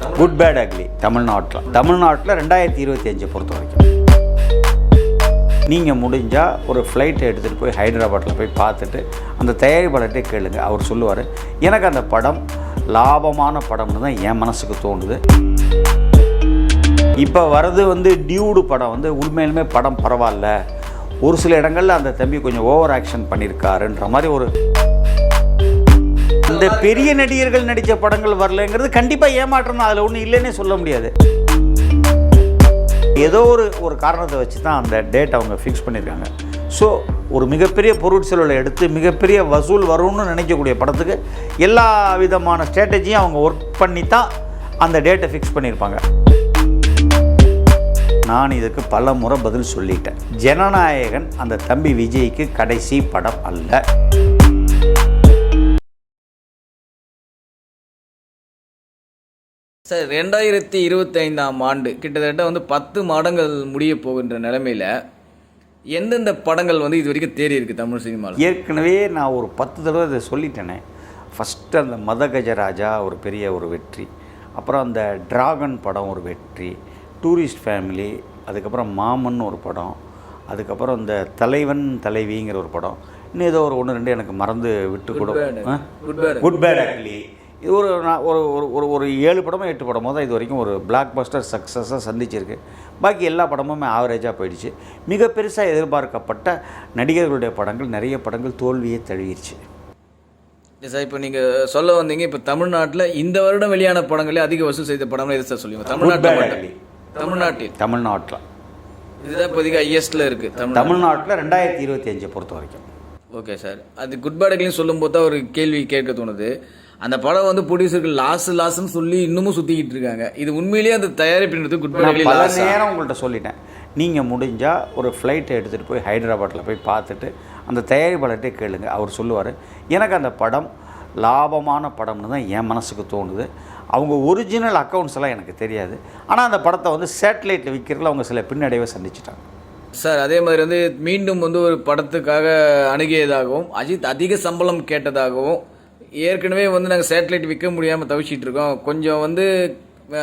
Good bad ugly தமிழ்நாட்டில். தமிழ்நாட்டில் ரெண்டாயிரத்தி இருபத்தி அஞ்சை பொறுத்த வரைக்கும். நீங்கள் முடிஞ்சால் ஒரு ஃப்ளைட்டை எடுத்துகிட்டு போய் ஹைதராபாத்தில் போய் பார்த்துட்டு அந்த தயாரிப்பாளர்கிட்டே கேளுங்க. அவர் சொல்லுவார் எனக்கு அந்த படம் லாபமான படம்னு தான் என் மனசுக்கு தோணுது. இப்போ வர்றது வந்து டியூடு படம் வந்து உண்மையிலுமே படம் பரவாயில்ல. ஒரு சில இடங்களில் அந்த தம்பி கொஞ்சம் ஓவர் ஆக்ஷன் பண்ணியிருக்காருன்ற மாதிரி ஒரு இந்த பெரிய நடிகர்கள் நடித்த படங்கள் வரலைங்கிறது கண்டிப்பாக ஏமாற்றம் தான் அதில் ஒன்றும் இல்லைன்னே சொல்ல முடியாது. ஏதோ ஒரு ஒரு காரணத்தை வச்சு தான் அந்த டேட் அவங்க ஃபிக்ஸ் பண்ணியிருக்காங்க ஸோ ஒரு மிகப்பெரிய பொருட்செலவில் எடுத்து மிகப்பெரிய வசூல் வரும்னு நினைக்கக்கூடிய படத்துக்கு எல்லா விதமான ஸ்ட்ராட்டஜியும் அவங்க ஒர்க் பண்ணி தான் அந்த டேட்டை ஃபிக்ஸ் பண்ணியிருப்பாங்க நான் இதுக்கு பல முறை பதில் சொல்லிட்டேன். ஜனநாயகன் அந்த தம்பி விஜய்க்கு கடைசி படம் அல்ல. சார் ரெண்டாயிரத்தி இருபத்தைந்தாம் ஆண்டு கிட்டத்தட்ட வந்து பத்து மாதங்கள் முடிய போகின்ற நிலைமையில் எந்தெந்த படங்கள் வந்து இது வரைக்கும் தேறி இருக்கு தமிழ் சினிமாவில் ஏற்கனவே நான் ஒரு பத்து தடவை இதை சொல்லிட்டேனே. ஃபஸ்ட்டு அந்த மத கஜராஜா ஒரு பெரிய ஒரு வெற்றி. அப்புறம் அந்த டிராகன் படம் ஒரு வெற்றி. டூரிஸ்ட் ஃபேமிலி அதுக்கப்புறம் மாமன் ஒரு படம். அதுக்கப்புறம் இந்த தலைவன் தலைவிங்கிற ஒரு படம். இன்னும் ஏதோ ஒரு ஒன்று ரெண்டு எனக்கு மறந்து விட்டு கூட குட் பேட் அக்லி இது ஒரு நான் ஒரு ஒரு ஒரு ஒரு ஏழு படமோ எட்டு படமோ தான் இது வரைக்கும் ஒரு பிளாக் பஸ்டர் சக்ஸஸாக சந்திச்சிருக்கு. பாக்கி எல்லா படமுமே ஆவரேஜாக போயிடுச்சு. மிக பெருசாக எதிர்பார்க்கப்பட்ட நடிகர்களுடைய படங்கள் நிறைய படங்கள் தோல்வியை தழுவிடுச்சு சார் இப்போ நீங்கள் சொல்ல வந்தீங்க இப்போ தமிழ்நாட்டில் இந்த வருடம் வெளியான படங்களே அதிக வசூல் செய்த படம்னு எது சார் சொல்லுவீங்க? தமிழ்நாட்டில். தமிழ்நாட்டில். தமிழ்நாட்டில். இதுதான் இப்போதைக்கு ஹையஸ்ட்டில் இருக்குது தமிழ் தமிழ்நாட்டில். ரெண்டாயிரத்தி இருபத்தி அஞ்சை பொறுத்த வரைக்கும். Okay sir. அது குட் பேடக்லையும் சொல்லும்போது தான் ஒரு கேள்வி கேட்க தோணுது. அந்த படம் வந்து ப்ரொடியூசருக்கு லாஸ் லாஸ்ன்னு சொல்லி இன்னமும் சுற்றிக்கிட்டு இருக்காங்க. இது உண்மையிலேயே அந்த தயாரிப்பினது குட் பல லாஸ் நேரம் உங்கள்கிட்ட சொல்லிட்டேன். நீங்கள் முடிஞ்சால் ஒரு ஃப்ளைட்டை எடுத்துகிட்டு போய் ஹைதராபாத்தில் போய் பார்த்துட்டு அந்த தயாரிப்பாளர்கிட்டே கேளுங்க. அவர் சொல்லுவார் எனக்கு அந்த படம் லாபமான படம்னு தான் என் மனசுக்கு தோணுது. அவங்க ஒரிஜினல் அக்கௌண்ட்ஸ் எல்லாம் எனக்கு தெரியாது. ஆனால் அந்த படத்தை வந்து சேட்டலைட்டில் விற்கிறதுல அவங்க சில பின்னடைவை சந்திச்சிட்டாங்க. சார் அதே மாதிரி வந்து மீண்டும் வந்து ஒரு படத்துக்காக அணுகியதாகவும் அஜித் அதிக சம்பளம் கேட்டதாகவும் ஏற்கனவே வந்து நாங்கள் சேட்டலைட் விற்க முடியாமல் தவிச்சிட்டு இருக்கோம். கொஞ்சம் வந்து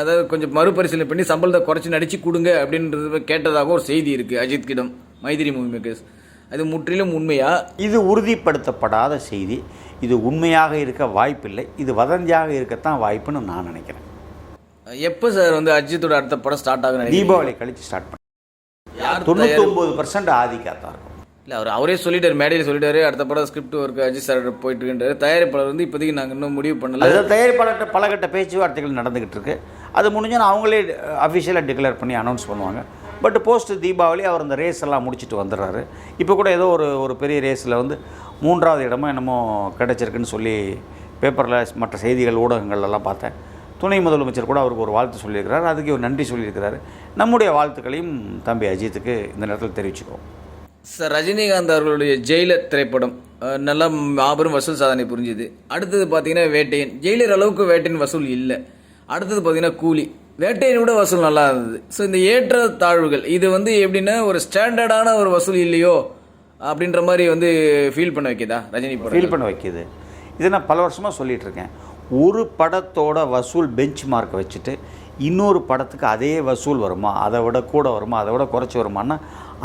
அதாவது கொஞ்சம் மறுபரிசீலனை பண்ணி சம்பளத்தை குறைச்சி நடிச்சு கொடுங்க அப்படின்றது கேட்டதாகவும் ஒரு செய்தி இருக்குது அஜித் கிடம் மைதிரி மூவி மேக்கர்ஸ் அது முற்றிலும் உண்மையா? இது உறுதிப்படுத்தப்படாத செய்தி. இது உண்மையாக இருக்க வாய்ப்பில்லை. இது வதந்தியாக இருக்கத்தான் வாய்ப்புன்னு நான் நினைக்கிறேன். எப்போ சார் வந்து அஜித்தோட அடுத்த படம் ஸ்டார்ட் நினைக்கிறீங்க? தீபாவளி கழித்து ஸ்டார்ட் பண்ணேன் யார் தொண்ணூத்தொம்பது பர்சன்ட் ஆதிக்காத்தான் இல்லை அவர் அவரே சொல்லிட்டார் மேடையில் சொல்லிட்டாரு அடுத்த படம் ஸ்கிரிப்ட் ஒர்க் அஜித் சார் போயிட்டு இருக்கின்றாரு தயாரிப்பாளர் வந்து இப்போதைக்கு நாங்கள் இன்னும் முடிவு பண்ணல. அதாவது தயாரிப்பாளர்கிட்ட பலகட்ட பேச்சுவார்த்தைகள் நடந்துகிட்டு இருக்கு அது முடிஞ்சால் அவங்களே அஃபிஷியலாக டிக்ளேர் பண்ணி அனௌன்ஸ் பண்ணுவாங்க. பட் போஸ்ட் தீபாவளி அவர் அந்த ரேஸ் எல்லாம் முடிச்சுட்டு வந்துடுறாரு. இப்போ கூட ஏதோ ஒரு ஒரு பெரிய ரேஸில் வந்து மூன்றாவது இடமோ என்னமோ கிடச்சிருக்குன்னு சொல்லி பேப்பரில் மற்ற செய்திகள் ஊடகங்கள்லாம் பார்த்தேன். துணை முதலமைச்சர் கூட அவருக்கு ஒரு வாழ்த்து சொல்லியிருக்கிறார். அதுக்கு ஒரு நன்றி சொல்லியிருக்கிறாரு. நம்முடைய வாழ்த்துக்களையும் தம்பி அஜித்துக்கு இந்த நேரத்தில் தெரிவிச்சுக்குவோம். சார் ரஜினிகாந்த் அவர்களுடைய ஜெயிலர் திரைப்படம் நல்லா நல்ல மாபெரும் வசூல் சாதனை புரிஞ்சுது. அடுத்தது பார்த்தீங்கன்னா வேட்டையன். ஜெயிலர் அளவுக்கு வேட்டையன் வசூல் இல்லை. அடுத்தது பார்த்தீங்கன்னா கூலி. வேட்டையன் விட வசூல் நல்லா இருந்தது. ஸோ இந்த ஏற்ற தாழ்வுகள் இது வந்து எப்படின்னா ஒரு ஸ்டாண்டர்டான ஒரு வசூல் இல்லையோ அப்படின்ற மாதிரி வந்து ஃபீல் பண்ண வைக்குதா ரஜினி படம்? ஃபீல் பண்ண வைக்கிது. இதை நான் பல வருஷமாக சொல்லிகிட்டு இருக்கேன். ஒரு படத்தோட வசூல் பெஞ்ச் மார்க் வச்சுட்டு இன்னொரு படத்துக்கு அதே வசூல் வருமா? அதை விட கூட வருமா? அதை விட குறைச்சி வருமானா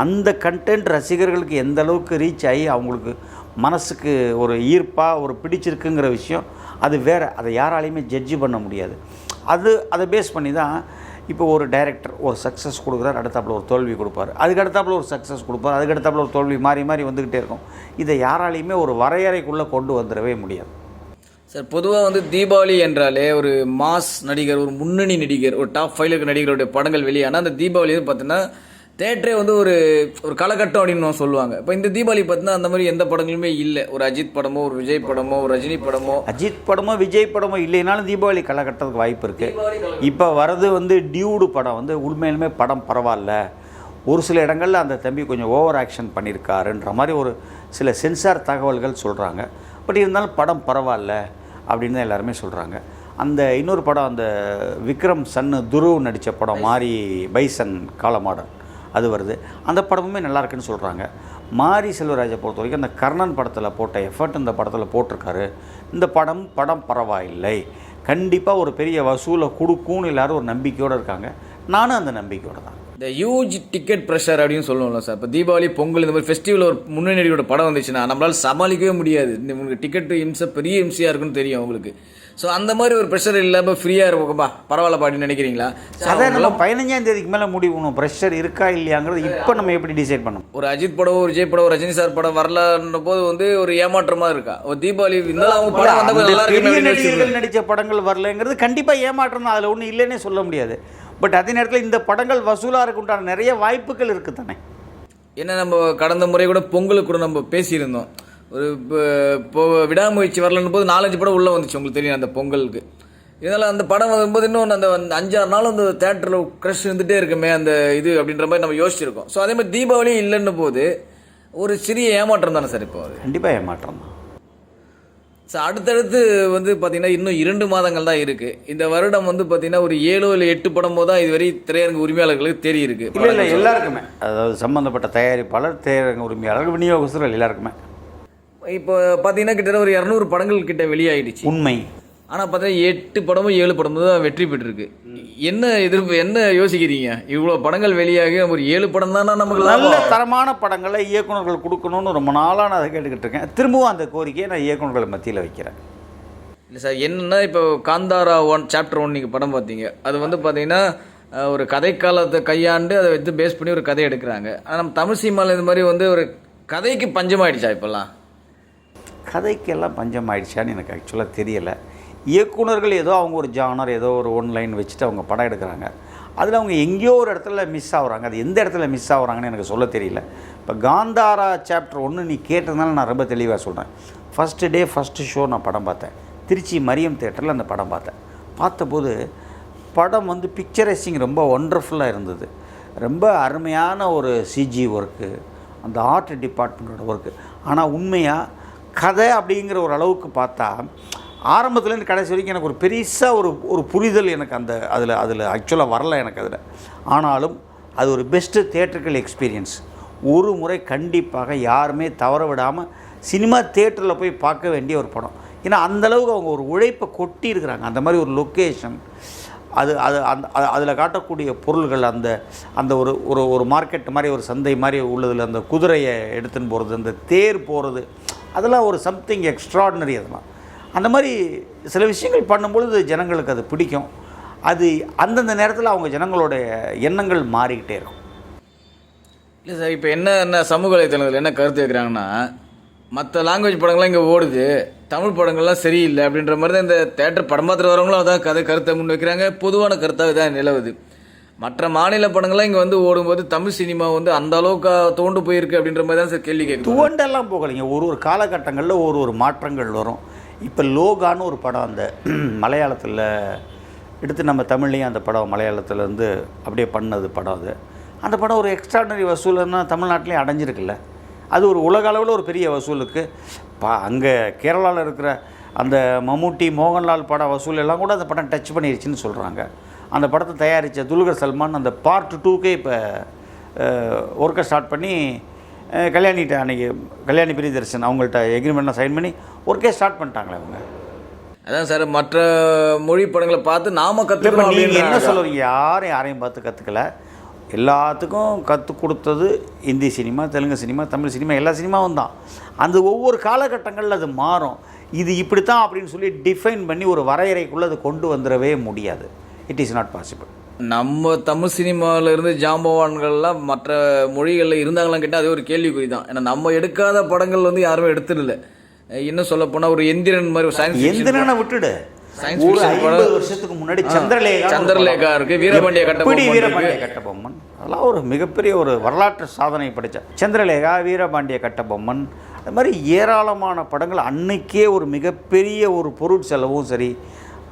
அந்த கண்டென்ட் ரசிகர்களுக்கு எந்த அளவுக்கு ரீச் ஆகி அவங்களுக்கு மனசுக்கு ஒரு ஈர்ப்பாக ஒரு பிடிச்சிருக்குங்கிற விஷயம் அது வேறு. அதை யாராலையுமே ஜட்ஜி பண்ண முடியாது. அது அதை பேஸ் பண்ணி தான் இப்போ ஒரு டைரக்டர் ஒரு சக்ஸஸ் கொடுக்குறாரு அடுத்தாப்புல ஒரு தோல்வி கொடுப்பாரு. அதுக்கு அடுத்தாப்புல ஒரு சக்ஸஸ் கொடுப்பாரு அதுக்கு அடுத்தாப்புல ஒரு தோல்வி மாறி மாறி வந்துக்கிட்டே இருக்கும். இதை யாராலையுமே ஒரு வரையறைக்குள்ளே கொண்டு வந்துடவே முடியாது. சார் பொதுவாக வந்து தீபாவளி என்றாலே ஒரு மாஸ் நடிகர் ஒரு முன்னணி நடிகர் ஒரு டாப் ஃபைவ் இருக்க நடிகருடைய படங்கள் வெளியானால் அந்த தீபாவளி வந்து பார்த்தீங்கன்னா தேட்டரே வந்து ஒரு ஒரு காலகட்டம் அப்படின்னு சொல்லுவாங்க. இப்போ இந்த தீபாவளி பார்த்தீங்கன்னா அந்த மாதிரி எந்த படங்களுமே இல்லை. ஒரு அஜித் படமோ ஒரு விஜய் படமோ ஒரு ரஜினி படமோ. அஜித் படமோ விஜய் படமோ இல்லைனாலும் தீபாவளி கலகட்டத்துக்கு வாய்ப்பு இருக்குது இப்போ வரது வந்து டியூடு படம் வந்து உண்மையிலுமே படம் பரவாயில்ல. ஒரு சில இடங்களில் அந்த தம்பி கொஞ்சம் ஓவர் ஆக்ஷன் பண்ணியிருக்காருன்ற மாதிரி ஒரு சில சென்சார் தகவல்கள் சொல்கிறாங்க பட் இருந்தாலும் படம் பரவாயில்ல அப்படின்னு தான் எல்லாருமே சொல்கிறாங்க அந்த இன்னொரு படம் அந்த விக்ரம் சன்னு துருவ் நடித்த படம் மாரி பைசன் காலமாடன் அது வருது. அந்த படமுமே நல்லா இருக்குன்னு சொல்கிறாங்க மாரி செல்வராஜை பொறுத்த வரைக்கும் அந்த கர்ணன் படத்தில் போட்ட எஃபர்ட் இந்த படத்தில் போட்டிருக்காரு. இந்த படம் படம் பரவாயில்லை. கண்டிப்பாக ஒரு பெரிய வசூலை கொடுக்கும்னு எல்லாரும் ஒரு நம்பிக்கையோடு இருக்காங்க. நானும் அந்த நம்பிக்கையோடு தான். இந்த ஹியூஜ் டிக்கெட் ப்ரெஷர் அப்படின்னு சொல்லுவோம்ல சார் இப்போ தீபாவளி பொங்கல் இந்த மாதிரி ஃபெஸ்டிவல் ஒரு முன்னணியோட படம் வந்துச்சுன்னா நம்மளால சமாளிக்கவே முடியாது. இந்த உங்களுக்கு டிக்கெட் இம்சை பெரிய இம்சையாக இருக்குன்னு தெரியும் உங்களுக்கு ஸோ அந்த மாதிரி ஒரு ப்ரெஷர் இல்லாமல் ஃப்ரீயாக இருக்கும்பா பரவாயில்ல பாட்டின்னு நினைக்கிறீங்களா? So, அதை நம்ம பதினஞ்சாம் தேதிக்கு மேலே முடிவு பண்ணுவோம் ப்ரெஷர் இருக்கா இல்லையாங்கிறது இப்போ நம்ம எப்படி டிசைட் பண்ணணும்? ஒரு அஜித் படம் ஒரு விஜய் படம் ரஜினி சார் படம் வரலன்ற போது வந்து ஒரு ஏமாற்றமா இருக்கா? ஒரு தீபாவளி இருந்தாலும் அவங்க படம் வந்த நடித்த படங்கள் வரலைங்கிறது கண்டிப்பாக ஏமாற்றம் தான் அதில் ஒன்றும் இல்லைன்னே சொல்ல முடியாது. பட் அதே நேரத்தில் இந்த படங்கள் வசூலாக இருக்குண்டான நிறைய வாய்ப்புகள் இருக்குது தானே. என்ன நம்ம கடந்த முறை கூட பொங்கலுக்கு கூட நம்ம பேசியிருந்தோம். ஒரு இப்போ- விடாமுயற்சி வரலன்னு போது நாலஞ்சு படம் உள்ளே வந்துச்சு உங்களுக்கு தெரியும் அந்த பொங்கலுக்கு. இதனால் அந்த படம் வரும்போது இன்னும் அந்த அஞ்சாறு நாள் அந்த தேட்டரில் க்ரஷ் இருந்துகிட்டே இருக்குமே அந்த இது அப்படின்ற மாதிரி நம்ம யோசிச்சிருக்கோம். ஸோ அதே மாதிரி தீபாவளி இல்லைன்னு போது ஒரு சிறிய ஏமாற்றம் தானே சார் இப்போ கண்டிப்பாக ஏமாற்றம் தான். ஸோ அடுத்தடுத்து வந்து பார்த்தீங்கன்னா இன்னும் இரண்டு மாதங்கள் தான் இருக்கு. இந்த வருடம் வந்து பார்த்தீங்கன்னா ஒரு ஏழோ இல்லை எட்டு படமோ தான் இதுவரை திரையரங்கு உரிமையாளர்களுக்கு தெரிய இருக்கு. இல்லை இல்லை எல்லாருக்குமே. அதாவது சம்மந்தப்பட்ட தயாரிப்பாளர் திரையரங்க உரிமையாளர் விநியோகஸ்தர்கள் எல்லாருக்குமே. இப்போ பார்த்தீங்கன்னா கிட்டத்தட்ட ஒரு இரநூறு படங்கள் கிட்ட வெளியாயிடுச்சு. உண்மை. ஆனால் பார்த்தீங்கன்னா எட்டு படமும் ஏழு படமும் தான் வெற்றி பெற்றிருக்கு. என்ன எதிர்ப்பு என்ன யோசிக்கிறீங்க? இவ்வளோ படங்கள் வெளியாகி ஒரு ஏழு படம் தானே நமக்கு நல்ல தரமான படங்களை இயக்குனர்கள் கொடுக்கணும்னு ரொம்ப நாளாக நான் அதை கேட்டுக்கிட்டு இருக்கேன். திரும்பவும் அந்த கோரிக்கையை நான் இயக்குனர்கள் மத்தியில் வைக்கிறேன். இல்லை சார் என்னன்னா இப்போ காந்தாரா ஒன் சாப்டர் ஒன் நீங்கள் படம் பார்த்தீங்க அது வந்து பார்த்தீங்கன்னா ஒரு கதைக்காலத்தை கையாண்டு அதை வச்சு பேஸ் பண்ணி ஒரு கதை எடுக்கிறாங்க. ஆனால் நம்ம தமிழ் சினிமாவில் இந்த மாதிரி வந்து ஒரு கதைக்கு பஞ்சமாயிடுச்சா இப்போல்லாம்? கதைக்கெல்லாம் பஞ்சம் ஆயிடுச்சான்னு எனக்கு ஆக்சுவலாக தெரியலை. இயக்குனர்கள் ஏதோ அவங்க ஒரு ஜானர் ஏதோ ஒரு ஒன்லைன் வச்சுட்டு அவங்க படம் எடுக்கிறாங்க. அதில் அவங்க எங்கேயோ ஒரு இடத்துல மிஸ் ஆகுறாங்க அது எந்த இடத்துல மிஸ் ஆகுறாங்கன்னு எனக்கு சொல்ல தெரியல. இப்போ காந்தாரா சாப்டர் ஒன்று நீ கேட்டதுனால நான் ரொம்ப தெளிவாக சொல்கிறேன் ஃபஸ்ட்டு டே ஃபஸ்ட்டு ஷோ நான் படம் பார்த்தேன். திருச்சி மரியம் தேட்டரில் அந்த படம் பார்த்தேன். பார்த்தபோது படம் வந்து பிக்சரைசிங் ரொம்ப ஒண்டர்ஃபுல்லாக இருந்தது. ரொம்ப அருமையான ஒரு சிஜி ஒர்க்கு அந்த ஆர்ட் டிபார்ட்மெண்ட்டோட ஒர்க்கு ஆனால் உண்மையாக கதை அப்படிங்கிற ஒரு அளவுக்கு பார்த்தா ஆரம்பத்துலேருந்து கடைசி வரைக்கும் எனக்கு ஒரு பெருசாக ஒரு ஒரு புரிதல் எனக்கு அந்த அதில் அதில் ஆக்சுவலாக வரல எனக்கு அதில். ஆனாலும் அது ஒரு பெஸ்ட்டு தேட்டருக்கல் எக்ஸ்பீரியன்ஸ் ஒரு முறை கண்டிப்பாக யாருமே தவற விடாமல் சினிமா தேட்டரில் போய் பார்க்க வேண்டிய ஒரு படம். ஏன்னா அந்தளவுக்கு அவங்க ஒரு உழைப்பை கொட்டி இருக்கிறாங்க. அந்த மாதிரி ஒரு லொக்கேஷன் அது அது அந்த அதில் காட்டக்கூடிய பொருள்கள் அந்த அந்த ஒரு ஒரு ஒரு மார்க்கெட் மாதிரி ஒரு சந்தை மாதிரி உள்ளதில் அந்த குதிரையை எடுத்துன்னு போகிறது அந்த தேர் போகிறது அதெல்லாம் ஒரு சம்திங் எக்ஸ்ட்ராடினரி அதெல்லாம். அந்த மாதிரி சில விஷயங்கள் பண்ணும்பொழுது ஜனங்களுக்கு அது பிடிக்கும். அது அந்தந்த நேரத்தில் அவங்க ஜனங்களுடைய எண்ணங்கள் மாறிக்கிட்டே இருக்கும். இல்லை சார் இப்போ என்ன என்ன சமூக வலைத்தளங்கள் என்ன கருத்து வைக்கிறாங்கன்னா மற்ற லாங்குவேஜ் படங்கள்லாம் இங்கே ஓடுது தமிழ் படங்கள்லாம் சரியில்லை அப்படின்ற மாதிரி தான் இந்த தேட்டர் படம் பார்த்துட்டு வரவங்களும் அதான் கதை கருத்தை முன் வைக்கிறாங்க. பொதுவான கருத்தாக தான் நிலவுது. மற்ற மாநில படங்கள்லாம் இங்கே வந்து ஓடும்போது தமிழ் சினிமா வந்து அந்த அளவுக்கு தோண்டு போயிருக்கு அப்படின்ற மாதிரி தான் சார் கேள்வி கேட்குது துவண்டெல்லாம் போகலைங்க. ஒரு ஒரு காலகட்டங்களில் ஒரு ஒரு மாற்றங்கள் வரும். இப்போ லோகான்னு ஒரு படம் அந்த மலையாளத்தில் எடுத்து நம்ம தமிழ்லேயும் அந்த படம் மலையாளத்துலேருந்து அப்படியே பண்ணது படம் அது. அந்த படம் ஒரு எக்ஸ்ட்ராடனரி வசூல்னா தமிழ்நாட்டிலையும் அடைஞ்சிருக்குல்ல. அது ஒரு உலக அளவில் ஒரு பெரிய வசூலுக்கு பா அங்கே கேரளாவில் இருக்கிற அந்த மம்முட்டி மோகன்லால் பட வசூல் எல்லாம் கூட அந்த படம் டச் பண்ணிருச்சுன்னு சொல்கிறாங்க அந்த படத்தை தயாரித்த துல்கர் சல்மான் அந்த பார்ட் டூக்கே இப்போ ஒர்க்கை ஸ்டார்ட் பண்ணி கல்யாணிகிட்ட அன்றைக்கி கல்யாணி பிரியதர்ஷன் அவங்கள்ட்ட எக்ரிமெண்ட்லாம் சைன் பண்ணி ஒர்க்கே ஸ்டார்ட் பண்ணிட்டாங்களே அவங்க. அதான் சார் மற்ற மொழி படங்களை பார்த்து நாம கற்றுக்கணும் நீங்கள் என்ன சொல்லுவீங்க யாரும் யாரையும் பார்த்து கற்றுக்கல எல்லாத்துக்கும் கற்றுக் கொடுத்தது Hindi cinema Telugu cinema Tamil cinema எல்லா சினிமாவும் தான். அந்த ஒவ்வொரு காலகட்டங்களில் அது மாறும். இது இப்படித்தான் அப்படின்னு சொல்லி டிஃபைன் பண்ணி ஒரு வரையறைக்குள்ளே அது கொண்டு வந்துடவே முடியாது. இட் இஸ் நாட் பாசிபிள் நம்ம தமிழ் சினிமாவில் இருந்து ஜாம்பவான்கள்லாம் மற்ற மொழிகளில் இருந்தாங்களான்னு கேட்டால் அது ஒரு கேள்விக்குறி தான் ஏன்னா நம்ம எடுக்காத படங்கள் வந்து யாருமே எடுத்துடல இன்னும் சொல்ல போனால் ஒரு எந்திரன் மாதிரி ஒரு சயின்ஸ் எந்திரனை விட்டுடு. ஐம்பது வருஷத்துக்கு முன்னாடி சந்திரலேகா சந்திரலேகா இருக்கு, வீரபாண்டிய கட்டபொம்மன். வீரபாண்டிய கட்டபொம்மன்? அதெல்லாம் ஒரு மிகப்பெரிய ஒரு வரலாற்று சாதனை படித்த சந்திரலேகா வீரபாண்டிய கட்டபொம்மன். அது மாதிரி ஏராளமான படங்கள் அன்னைக்கே ஒரு மிகப்பெரிய ஒரு பொருள் செலவும் சரி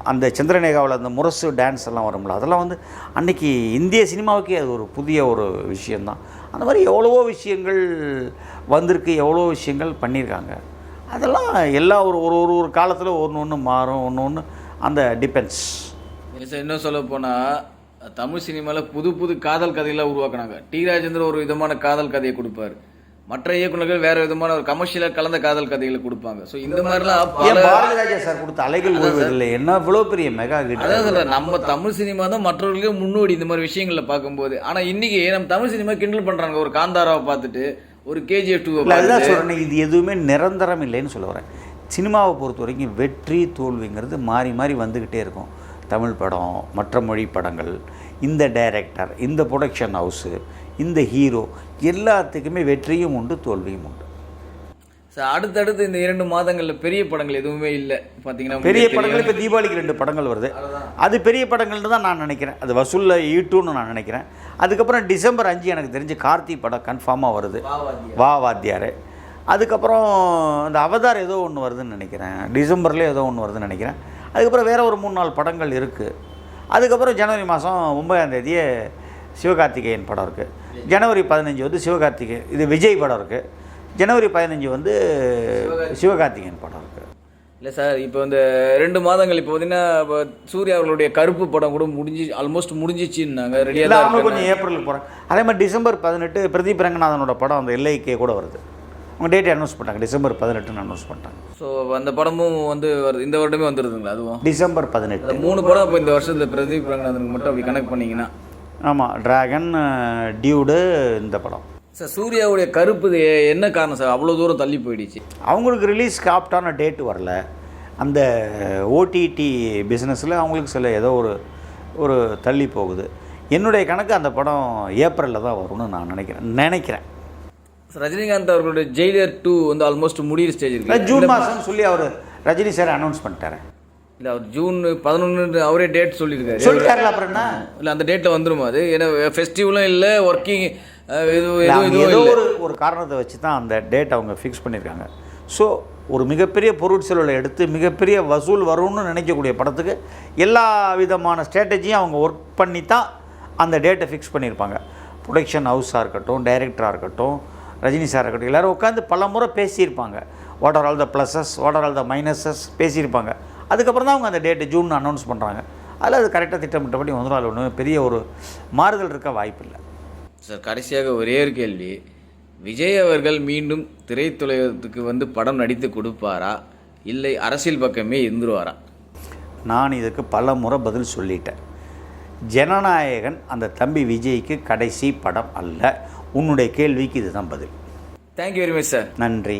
அந்த சந்திரநேகாவில் அந்த முரசு டான்ஸ் எல்லாம் வரும்ல அதெல்லாம் வந்து அன்றைக்கி இந்திய சினிமாவுக்கே அது ஒரு புதிய ஒரு விஷயந்தான் அந்த மாதிரி எவ்வளவோ விஷயங்கள் வந்திருக்கு எவ்வளோ விஷயங்கள் பண்ணியிருக்காங்க. அதெல்லாம் எல்லா ஒரு ஒரு ஒரு ஒரு காலத்தில் ஒன்று ஒன்று மாறும் ஒன்று ஒன்று அந்த டிபெண்ட்ஸ் இன்னும் சொல்ல போனால் தமிழ் சினிமாவில் புது புது காதல் கதையெல்லாம் உருவாக்குனாங்க. டி. ராஜேந்திரன் ஒரு விதமான காதல் கதையை கொடுப்பாரு. மற்ற இயக்குனர்கள் வேற விதமான ஒரு கமர்ஷியலாக கலந்த காதல் கதைகளை கொடுப்பாங்க. ஸோ இந்த மாதிரிலாம் ஏன் பல பாரதி ராஜா சார் கொடுத்த அலைகள் ஓய்வதில்லை. என்ன இவ்வளோ பெரிய மெகா கிட்ட அதான் சொல்றேன் நம்ம தமிழ் சினிமா தான் மற்றவர்களுக்கு முன்னோடி இந்த மாதிரி விஷயங்களை பார்க்கும்போது. ஆனா இன்னைக்கு நம்ம தமிழ் சினிமா கிண்டல் பண்றாங்க. ஒரு காந்தாராவை பார்த்துட்டு ஒரு கேஜிஎஃப் டூ இல்லை அதுதான் சொல்கிறேன் இது எதுவுமே நிரந்தரம் இல்லைன்னு சொல்ல வரேன். சினிமாவை பொறுத்த வரைக்கும் வெற்றி தோல்விங்கிறது மாறி மாறி வந்துக்கிட்டே இருக்கும். தமிழ் படம் மற்ற மொழி படங்கள் இந்த டைரக்டர் இந்த ப்ரொடக்ஷன் ஹவுஸு இந்த ஹீரோ எல்லாத்துக்குமே வெற்றியும் உண்டு தோல்வியும் உண்டு. சார் அடுத்தடுத்து இந்த இரண்டு மாதங்கள்ல பெரிய படங்கள் எதுவுமே இல்லை. பாத்தீங்கன்னா பெரிய படங்கள். இப்போ தீபாவளிக்கு ரெண்டு படங்கள் வருது. அது பெரிய படங்கள்னு தான் நான் நினைக்கிறேன். அது வசூலில் ஈட்டுன்னு நான் நினைக்கிறேன். அதுக்கப்புறம் டிசம்பர் அஞ்சு எனக்கு தெரிஞ்சு கார்த்தி படம் கன்ஃபார்மாக வருது. வா வாத்தியார். அதுக்கப்புறம் இந்த அவதார் ஏதோ ஒன்று வருதுன்னு நினைக்கிறேன். டிசம்பர்லேயே ஏதோ ஒன்று வருதுன்னு நினைக்கிறேன். அதுக்கப்புறம் வேறு ஒரு மூணு நாலு படங்கள் இருக்குது அதுக்கப்புறம் ஜனவரி மாதம் ஒன்பதாம் தேதியே சிவகார்த்திகேயன் படம் இருக்குது ஜனவரி பதினஞ்சு வந்து சிவகார்த்திகேயன் இது விஜய் படம் இருக்குது ஜனவரி பதினஞ்சு வந்து சிவகார்த்திகேயன் படம் இருக்குது இல்லை சார் இப்போ இந்த ரெண்டு மாதங்கள் இப்போ பார்த்தீங்கன்னா இப்போ சூர்யா அவர்களுடைய கருப்பு படம் கூட முடிஞ்சு ஆல்மோஸ்ட் முடிஞ்சிச்சுன்னாங்க ரெடியாக அவங்க. கொஞ்சம் ஏப்ரலுக்கு போகிறாங்க அதே மாதிரி டிசம்பர் பதினெட்டு பிரதீப் ரங்கநாதனோட படம் அந்த எல்ஐகே கூட வருது. அவங்க டேட் அனௌன்ஸ் பண்ணிட்டாங்க. டிசம்பர் பதினெட்டுன்னு அனௌன்ஸ் பண்ணிட்டாங்க. ஸோ அந்த படமும் வந்து வருது. இந்த வருடமே வந்துருதுங்களா அதுவும்? டிசம்பர் பதினெட்டு. மூணு படம் இப்போ இந்த வருஷத்தில் பிரதீப் ரங்கநாதனுக்கு மட்டும் அப்படி கனெக்ட் பண்ணீங்கன்னா. ஆமாம் டிராகன் டியூடு இந்த படம். சார் சூர்யாவுடைய கருப்பு என்ன காரணம் சார்? அவ்வளோ தூரம் தள்ளி போயிடுச்சு. அவங்களுக்கு ரிலீஸ்க்கு ஆப்டான டேட்டு வரல. அந்த ஓடிடி பிஸ்னஸில் அவங்களுக்கு சில ஏதோ ஒரு ஒரு தள்ளி போகுது. என்னுடைய கணக்கு அந்த படம் ஏப்ரலில் தான் வரும்னு நான் நினைக்கிறேன் நினைக்கிறேன். ரஜினிகாந்த் அவர்களுடைய ஜெயிலர் டூ வந்து ஆல்மோஸ்ட் முடியிற ஸ்டேஜ் இருக்கு. ஜூன் மாதம்னு சொல்லி அவர் ரஜினி சார் அனௌன்ஸ் பண்ணிட்டாரு. இல்லை அவர் ஜூன் பதினொன்று அவரே டேட் சொல்லியிருக்காரு. சொல்லிட்டாருல அப்புறம் என்ன? இல்லை அந்த டேட்டில் வந்துருமா அது? ஏன்னா ஃபெஸ்டிவலும் இல்லை ஒர்க்கிங் ஏதோ ஒரு ஒரு காரணத்தை வச்சு தான் அந்த டேட் அவங்க ஃபிக்ஸ் பண்ணியிருக்காங்க. ஸோ ஒரு மிகப்பெரிய பொருட்செலவில் எடுத்து மிகப்பெரிய வசூல் வரும்னு நினைக்கக்கூடிய படத்துக்கு எல்லா விதமான ஸ்ட்ராட்டஜியும் அவங்க ஒர்க் பண்ணி தான் அந்த டேட்டை ஃபிக்ஸ் பண்ணியிருப்பாங்க. ப்ரொடக்ஷன் ஹவுஸாக இருக்கட்டும் டைரக்டராக இருக்கட்டும் ரஜினி சார் இருக்கட்டும் எல்லோரும் உட்காந்து பல முறை பேசியிருப்பாங்க. What are all the pluses what are all the minuses பேசியிருப்பாங்க. அதுக்கப்புறம் தான் அவங்க அந்த டேட்டு ஜூன் அனௌன்ஸ் பண்ணுறாங்க அதில் அது கரெக்டாக திட்டமிட்டபடி வந்துடும் அதில் ஒன்றும் பெரிய ஒரு மாறுதல் இருக்க வாய்ப்பில்லை சார் கடைசியாக ஒரே ஒரு கேள்வி. விஜய் அவர்கள் மீண்டும் திரைத்துலகத்துக்கு வந்து படம் நடித்து கொடுப்பாரா? இல்லை அரசியல் பக்கமே இருந்துருவாரா? நான் இதுக்கு பல முறை பதில் சொல்லிட்டேன். ஜனநாயகன் அந்த தம்பி விஜய்க்கு கடைசி படம் அல்ல. உன்னுடைய கேள்விக்கு இதுதான் பதில். தேங்க்யூ வெரி மச் சார் நன்றி.